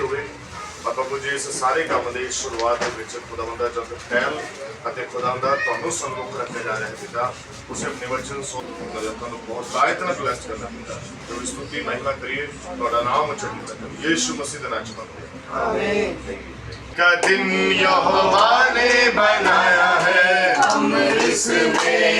ਹੋਵੇ ਬਾਬਾ ਜੀ ਇਸ ਸਾਰੇ ਕੰਮ ਦੀ ਸ਼ੁਰੂਆਤ ਦੇ ਵਿੱਚ ਖੁਦਾਵੰਦ ਦਾ ਜਦ ਪਹਿਲ ਅਤੇ ਖੁਦਾਵੰਦ ਦਾ ਤੁਹਾਨੂੰ ਸੰਮੁਖ ਰੱਖਿਆ ਜਾ ਰਿਹਾ ਹੈ ਪਿਤਾ ਉਸੇ ਆਪਣੇ ਵਚਨ ਸੁਣ ਮਤਲਬ ਤੁਹਾਨੂੰ ਬਹੁਤ ਲਾਇਤ ਨਾਲ ਬਲੈਸ ਕਰਨਾ ਪਿਤਾ ਜੋ ਸਤੁਤੀ ਮਹਿਮਾ ਕਰੀਏ ਤੁਹਾਡਾ ਨਾਮ ਉਚਾਰੀ ਕਰੀਏ ਯੀਸ਼ੂ ਮਸੀਹ ਦੇ ਨਾਮ ਚ ਮੰਗਦੇ ਆਮੀਨ का दिन यहोवा ने बनाया है हम इसमें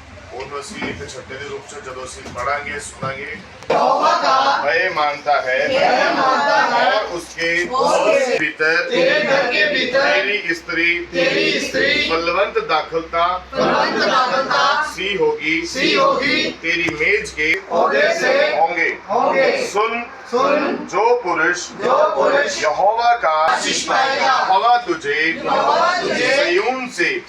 ਉਹਨੂੰ ਅਸੀਂ ਇੱਕ ਛੱਟੇ ਦੇ ਰੂਪ ਚ ਜਦੋਂ ਅਸੀਂ ਪੜਾਂਗੇ ਸੁਣਾਂਗੇ यहोवा का भय मानता है भय मानता है और उसके उसके भीतर तेरे घर के भीतर तेरी स्त्री तेरी स्त्री बलवंत दाखलता बलवंत दाखलता सी होगी सी होगी तेरी मेज के ओहदे से होंगे होंगे सुन सुन जो पुरुष जो पुरुष यहोवा का आशीष पाएगा। यहोवा तुझे यहोवा तुझे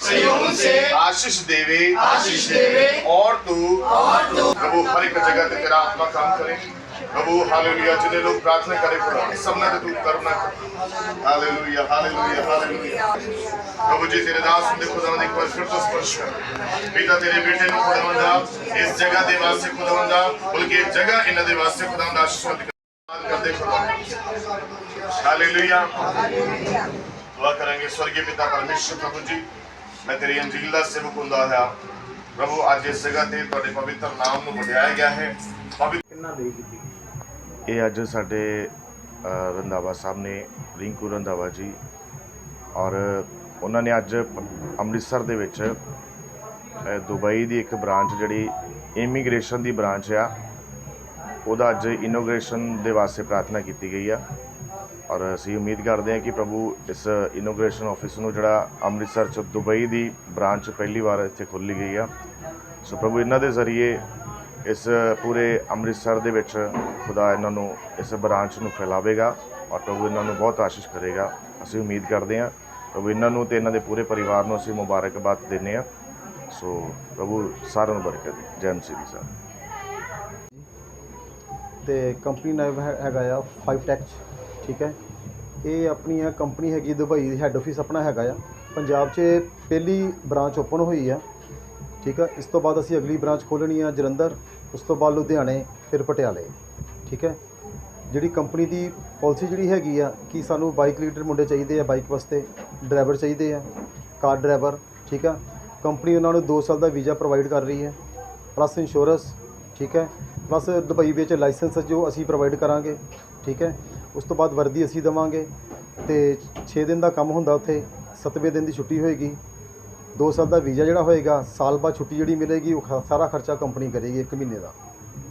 सियोन से आशीष देवे। आशीष देवे। और तू। और तू। प्रभु हर एक जगह पे तेरा आत्मा काम करे। प्रभु हालेलुया जिन्हें लोग प्रार्थना करे प्रभु सबने तू करना कर। Hallelujah hallelujah hallelujah. प्रभु जी तेरे दास ने खुदा ने बार फिर तो स्पर्श कर। पिता तेरे बेटे ने खुदावंद इस जगह दे वास्ते खुदावंद बल्कि जगह इन दे वास्ते खुदावंद आशीष करते खुदा। हालेलुया। दुआ करेंगे स्वर्गीय पिता परमेश्वर प्रभु जी। ਮੈਂ ਤੇਰੀ ਅੰਜੀਲ ਦਾ ਸੇਵਕ ਹੁੰਦਾ ਹਾਂ ਪ੍ਰਭੂ ਅੱਜ ਇਸ ਜਗ੍ਹਾ ਤੇ ਤੁਹਾਡੇ ਪਵਿੱਤਰ ਨਾਮ ਨੂੰ ਵਡਿਆਇਆ ਗਿਆ ਹੈ। ਪਵਿੱਤਰ ਇਹ ਅੱਜ ਸਾਡੇ ਅ, ਰੰਧਾਵਾ ਸਾਹਿਬ ਨੇ ਰਿੰਕੂ ਰੰਧਾਵਾ ਜੀ ਔਰ ਉਹਨਾਂ ਨੇ ਅੱਜ ਅੰਮ੍ਰਿਤਸਰ ਦੇ ਵਿੱਚ ਦੁਬਈ ਦੀ ਇੱਕ ਬ੍ਰਾਂਚ ਜਿਹੜੀ ਇਮੀਗ੍ਰੇਸ਼ਨ ਦੀ ਬ੍ਰਾਂਚ ਆ ਉਹਦਾ ਅੱਜ ਇਨੋਗ੍ਰੇਸ਼ਨ ਦੇ ਵਾਸਤੇ ਪ੍ਰਾਰਥਨਾ ਕੀਤੀ ਗਈ ਆ। ਔਰ ਅਸੀਂ ਉਮੀਦ ਕਰਦੇ ਹਾਂ ਕਿ ਪ੍ਰਭੂ ਇਸ ਇਨੋਗ੍ਰੇਸ਼ਨ ਆਫਿਸ ਨੂੰ ਜਿਹੜਾ ਅੰਮ੍ਰਿਤਸਰ ਚ ਦੁਬਈ ਦੀ ਬ੍ਰਾਂਚ ਪਹਿਲੀ ਵਾਰ ਇੱਥੇ ਖੋਲ੍ਹੀ ਗਈ ਆ। ਸੋ ਪ੍ਰਭੂ, ਇਹਨਾਂ ਦੇ ਜ਼ਰੀਏ ਇਸ ਪੂਰੇ ਅੰਮ੍ਰਿਤਸਰ ਦੇ ਵਿੱਚ ਖੁਦਾ ਇਹਨਾਂ ਨੂੰ ਇਸ ਬ੍ਰਾਂਚ ਨੂੰ ਫੈਲਾਵੇਗਾ ਔਰ ਪ੍ਰਭੂ ਇਹਨਾਂ ਨੂੰ ਬਹੁਤ ਆਸ਼ੀਸ਼ ਕਰੇਗਾ। ਅਸੀਂ ਉਮੀਦ ਕਰਦੇ ਹਾਂ ਪ੍ਰਭੂ ਇਹਨਾਂ ਨੂੰ ਤੇ ਇਹਨਾਂ ਦੇ ਪੂਰੇ ਪਰਿਵਾਰ ਨੂੰ ਅਸੀਂ ਮੁਬਾਰਕਬਾਦ ਦਿੰਦੇ ਹਾਂ। ਸੋ ਪ੍ਰਭੂ, ਸਾਰਿਆਂ ਨੂੰ ਬਰਕਤ ਦੇ। ਜੈ ਮਸੀਹ ਸਾਹਿਬ ਤੇ ਕੰਪਨੀ ਨਾਮ ਹੈਗਾ ਆ 5 ਟੈਕਸ ਠੀਕ ਹੈ। ਇਹ ਆਪਣੀ ਆ ਕੰਪਨੀ ਹੈਗੀ ਦੁਬਈ ਦੀ ਹੈੱਡ ਆਫਿਸ ਆਪਣਾ ਹੈਗਾ ਆ। ਪੰਜਾਬ 'ਚ ਪਹਿਲੀ ਬ੍ਰਾਂਚ ਓਪਨ ਹੋਈ ਆ। ਠੀਕ ਆ, ਇਸ ਤੋਂ ਬਾਅਦ ਅਸੀਂ ਅਗਲੀ ਬ੍ਰਾਂਚ ਖੋਲ੍ਹਣੀ ਆ ਜਲੰਧਰ, ਉਸ ਤੋਂ ਬਾਅਦ ਲੁਧਿਆਣੇ, ਫਿਰ ਪਟਿਆਲੇ। ਠੀਕ ਹੈ। ਜਿਹੜੀ ਕੰਪਨੀ ਦੀ ਪਾਲਿਸੀ ਜਿਹੜੀ ਹੈਗੀ ਆ, ਕਿ ਸਾਨੂੰ ਬਾਈਕ ਲੀਡਰ ਮੁੰਡੇ ਚਾਹੀਦੇ ਆ ਬਾਈਕ ਵਾਸਤੇ ਡਰਾਈਵਰ ਚਾਹੀਦੇ ਆ ਕਾਰ ਡਰਾਈਵਰ ਠੀਕ ਆ। ਕੰਪਨੀ ਉਹਨਾਂ ਨੂੰ 2 ਸਾਲ ਦਾ ਵੀਜ਼ਾ ਪ੍ਰੋਵਾਈਡ ਕਰ ਰਹੀ ਹੈ ਪਲੱਸ ਇੰਸ਼ੋਰੈਂਸ ਠੀਕ ਹੈ। ਪਲੱਸ ਦੁਬਈ ਵਿੱਚ ਲਾਇਸੈਂਸ ਜੋ ਅਸੀਂ ਪ੍ਰੋਵਾਈਡ ਕਰਾਂਗੇ ਠੀਕ ਹੈ? ਉਸ ਤੋਂ ਬਾਅਦ ਵਰਦੀ ਅਸੀਂ ਦੇਵਾਂਗੇ ਤੇ 6 ਦਿਨ ਦਾ ਕੰਮ ਹੁੰਦਾ ਉੱਥੇ 7ਵੇਂ ਦਿਨ ਦੀ ਛੁੱਟੀ ਹੋਏਗੀ। 2 ਸਾਲ ਦਾ ਵੀਜ਼ਾ ਜਿਹੜਾ ਹੋਏਗਾ, ਸਾਲ ਬਾਅਦ ਛੁੱਟੀ ਜਿਹੜੀ ਮਿਲੇਗੀ, ਉਹ ਖ- ਸਾਰਾ ਖਰਚਾ ਕੰਪਨੀ ਕਰੇਗੀ 1 ਮਹੀਨੇ ਦਾ।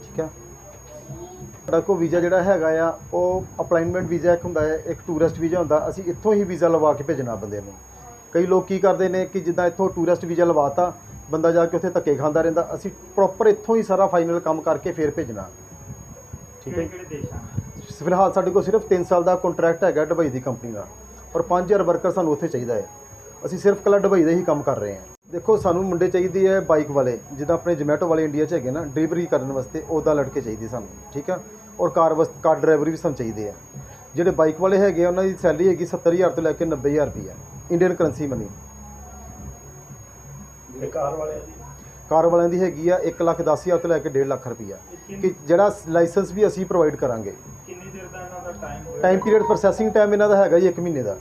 ਠੀਕ ਹੈ? ਸਾਡਾ ਕੋ ਵੀਜ਼ਾ ਜਿਹੜਾ ਹੈਗਾ ਆ, ਉਹ ਅਪਲਾਈਨਮੈਂਟ ਵੀਜ਼ਾ ਇੱਕ ਹੁੰਦਾ ਹੈ, ਇੱਕ ਟੂਰਿਸਟ ਵੀਜ਼ਾ ਹੁੰਦਾ, ਅਸੀਂ ਇੱਥੋਂ ਹੀ ਵੀਜ਼ਾ ਲਵਾ ਕੇ ਭੇਜਣਾ ਬੰਦੇ ਨੂੰ। ਕਈ ਲੋਕ ਕੀ ਕਰਦੇ ਨੇ ਕਿ ਜਿੱਦਾਂ ਇੱਥੋਂ ਟੂਰਿਸਟ ਵੀਜ਼ਾ ਲਵਾਤਾ, ਬੰਦਾ ਜਾ ਕੇ ਉੱਥੇ ਧੱਕੇ ਖਾਂਦਾ ਰਹਿੰਦਾ, ਅਸੀਂ ਪ੍ਰੋਪਰ ਇੱਥੋਂ ਹੀ ਸਾਰਾ ਫਾਈਨਲ ਕੰਮ ਕਰਕੇ ਫੇਰ ਭੇਜਣਾ। ਠੀਕ ਹੈ? ਫਿਲਹਾਲ ਸਾਡੇ ਕੋਲ ਸਿਰਫ 3 ਸਾਲ ਦਾ ਕੰਟਰੈਕਟ ਹੈਗਾ ਦੁਬਈ ਦੀ ਕੰਪਨੀ ਦਾ ਔਰ 5000 ਵਰਕਰ ਸਾਨੂੰ ਉੱਥੇ ਚਾਹੀਦਾ ਹੈ। ਅਸੀਂ ਸਿਰਫ ਕੱਲਾ ਦੁਬਈ ਦਾ ਹੀ ਕੰਮ ਕਰ ਰਹੇ ਹਾਂ। ਦੇਖੋ ਸਾਨੂੰ ਮੁੰਡੇ ਚਾਹੀਦੇ ਹੈ ਬਾਈਕ ਵਾਲੇ ਜਿੱਦਾਂ ਆਪਣੇ ਜੋਮੈਟੋ ਵਾਲੇ ਇੰਡੀਆ 'ਚ ਹੈਗੇ ਨਾ ਡਿਲੀਵਰੀ ਕਰਨ ਵਾਸਤੇ ਉਹਦਾ ਲੜਕੇ ਚਾਹੀਦੇ ਸਾਨੂੰ ਠੀਕ ਆ? ਔਰ ਕਾਰ ਵਸ ਕਾਰ ਡਰਾਈਵਰ ਵੀ ਸਾਨੂੰ ਚਾਹੀਦੇ ਆ। ਜਿਹੜੇ ਬਾਈਕ ਵਾਲੇ ਹੈਗੇ ਉਹਨਾਂ ਦੀ ਸੈਲਰੀ ਹੈਗੀ 70000 ਤੋਂ ਲੈ ਕੇ 90000 ਰੁਪਈਆ ਇੰਡੀਅਨ ਕਰੰਸੀ ਮਨੀ ਕਾਰ ਵਾਲਿਆਂ ਦੀ ਹੈਗੀ ਆ 1 ਲੱਖ 10 ਹਜ਼ਾਰ ਤੋਂ ਲੈ ਕੇ 1.5 ਲੱਖ ਰੁਪਈਆ। ਕਿ ਜਿਹੜਾ ਲਾਇਸੈਂਸ ਵੀ ਅਸੀਂ ਪ੍ਰੋਵਾਈਡ ਕਰਾਂਗੇ ਕਿੰਨੀ ਦੇਰ ਦਾ ਇਹਨਾਂ ਦਾ ਟਾਈਮ ਪੀਰੀਅਡ ਪ੍ਰੋਸੈਸਿੰਗ ਟਾਈਮ ਇਹਨਾਂ ਦਾ ਹੈਗਾ ਜੀ 1 ਮਹੀਨੇ ਦਾ।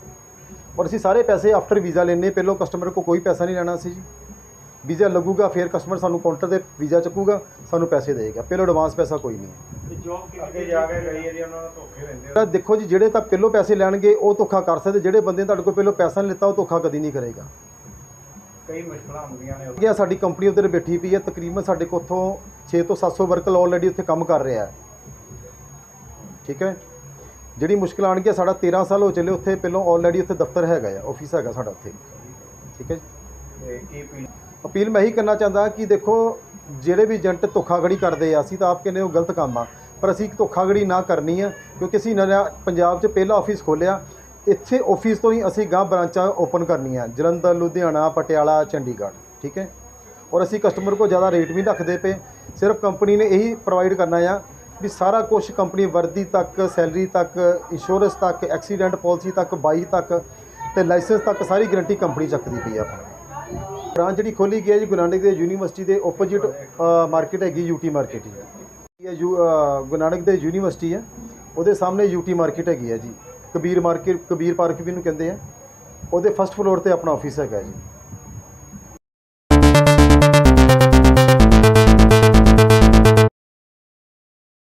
ਔਰ ਅਸੀਂ ਸਾਰੇ ਪੈਸੇ ਆਫਟਰ ਵੀਜ਼ਾ ਲੈਣੇ ਪਹਿਲਾਂ ਕਸਟਮਰ ਕੋ ਕੋਈ ਪੈਸਾ ਨਹੀਂ ਲੈਣਾ ਸੀ ਜੀ। ਵੀਜ਼ਾ ਲੱਗੂਗਾ ਫਿਰ ਕਸਟਮਰ ਸਾਨੂੰ ਕਾਊਂਟਰ ਤੇ ਵੀਜ਼ਾ ਚੱਕੂਗਾ ਸਾਨੂੰ ਪੈਸੇ ਦੇਗਾ ਪਹਿਲਾਂ ਐਡਵਾਂਸ ਪੈਸਾ ਕੋਈ ਨਹੀਂ ਜੋਬ ਅੱਗੇ ਜਾ ਕੇ ਕਈ ਏਰੀਆ ਉਹਨਾਂ ਨੂੰ ਧੋਖੇ ਦਿੰਦੇ ਤਾਂ ਦੇਖੋ ਜੀ ਜਿਹੜੇ ਤਾਂ ਪਹਿਲਾਂ ਪੈਸੇ ਲੈਣਗੇ ਉਹ ਧੋਖਾ ਕਰ ਸਕਦੇ। ਜਿਹੜੇ ਬੰਦੇ ਨੇ ਤੁਹਾਡੇ ਕੋਲ ਪਹਿਲਾਂ ਪੈਸਾ ਨਹੀਂ ਲਿੱਤਾ ਉਹ ਧੋਖਾ ਕਦੀ ਨਹੀਂ ਕਰੇਗਾ। ਕਈ ਮੁਸ਼ਕਲਾਂ ਹੁੰਦੀਆਂ ਨੇ ਸਾਡੀ ਕੰਪਨੀ ਉੱਧਰ ਬੈਠੀ ਪਈ ਹੈ। ਤਕਰੀਬਨ ਸਾਡੇ ਕੋਲ ਉੱਥੋਂ 6 ਤੋਂ 700 ਵਰਕਰ ਆਲਰੇਡੀ ਉੱਥੇ ਕੰਮ ਕਰ ਰਿਹਾ ਹੈ। ਠੀਕ ਹੈ? ਜਿਹੜੀ ਮੁਸ਼ਕਲ ਆਣਗੀ ਸਾਡਾ 13 ਸਾਲ ਹੋ ਚੱਲੇ ਉੱਥੇ ਪਹਿਲਾਂ ਆਲਰੇਡੀ ਉੱਥੇ ਦਫ਼ਤਰ ਹੈਗਾ ਆ ਆਫਿਸ ਹੈਗਾ ਸਾਡਾ ਉੱਥੇ। ਠੀਕ ਹੈ ਜੀ? ਅਪੀਲ? ਮੈਂ ਇਹੀ ਕਰਨਾ ਚਾਹੁੰਦਾ ਕਿ ਦੇਖੋ ਜਿਹੜੇ ਵੀ ਏਜੰਟ ਧੋਖਾਧੜੀ ਕਰਦੇ ਆ ਅਸੀਂ ਤਾਂ ਆਪ ਕਹਿੰਦੇ ਉਹ ਗਲਤ ਕੰਮ ਆ ਪਰ ਅਸੀਂ ਧੋਖਾਗੜੀ ਨਾ ਕਰਨੀ ਆ ਕਿਉਂਕਿ ਅਸੀਂ ਪੰਜਾਬ 'ਚ ਪਹਿਲਾ ਆਫਿਸ ਖੋਲ੍ਹਿਆ। ਇੱਥੇ ਆਫਿਸ ਤੋਂ ਹੀ ਅਸੀਂ ਗਾਂ ਬ੍ਰਾਂਚਾਂ ਓਪਨ ਕਰਨੀਆਂ ਜਲੰਧਰ ਲੁਧਿਆਣਾ ਪਟਿਆਲਾ ਚੰਡੀਗੜ੍ਹ ਠੀਕ ਹੈ? ਔਰ ਅਸੀਂ ਕਸਟਮਰ ਕੋ ਜ਼ਿਆਦਾ ਰੇਟ ਵੀ ਰੱਖਦੇ ਪਏ ਸਿਰਫ ਕੰਪਨੀ ਨੇ ਇਹੀ ਪ੍ਰੋਵਾਈਡ ਕਰਨਾ ਆ ਵੀ ਸਾਰਾ ਕੁਝ ਕੰਪਨੀ ਵਰਦੀ ਤੱਕ, ਸੈਲਰੀ ਤੱਕ ਇੰਸ਼ੋਰੈਂਸ ਤੱਕ ਐਕਸੀਡੈਂਟ ਪਾਲਿਸੀ ਤੱਕ, ਬਾਈ ਤੱਕ ਤੇ ਲਾਇਸੈਂਸ ਤੱਕ ਸਾਰੀ ਗਾਰੰਟੀ ਕੰਪਨੀ ਚੱਕਦੀ ਪਈ ਆ। ਆਪਣੀ ਬ੍ਰਾਂਚ ਜਿਹੜੀ ਖੋਲੀ ਗਈ ਹੈ ਜੀ ਗੁਰੂ ਨਾਨਕ ਦੇਵ ਯੂਨੀਵਰਸਿਟੀ ਦੇ ਆਪੋਜੀਟ ਮਾਰਕੀਟ ਹੈਗੀ ਯੂਟੀ ਮਾਰਕੀਟ ਹੀ ਇਹ ਯੂ ਗੁਰੂ ਨਾਨਕ ਦੇਵ ਯੂਨੀਵਰਸਿਟੀ ਹੈ। ਉਹਦੇ ਸਾਹਮਣੇ ਯੂਟੀ ਮਾਰਕੀਟ ਹੈਗੀ ਹੈ ਜੀ। ਕਬੀਰ ਮਾਰਕੀਟ ਕਬੀਰ ਪਾਰਕ ਵੀ ਇਹਨੂੰ ਕਹਿੰਦੇ ਆ। ਉਹਦੇ ਫਸਟ ਫਲੋਰ ਤੇ ਆਪਣਾ ਆਫਿਸ ਹੈਗਾ ਜੀ।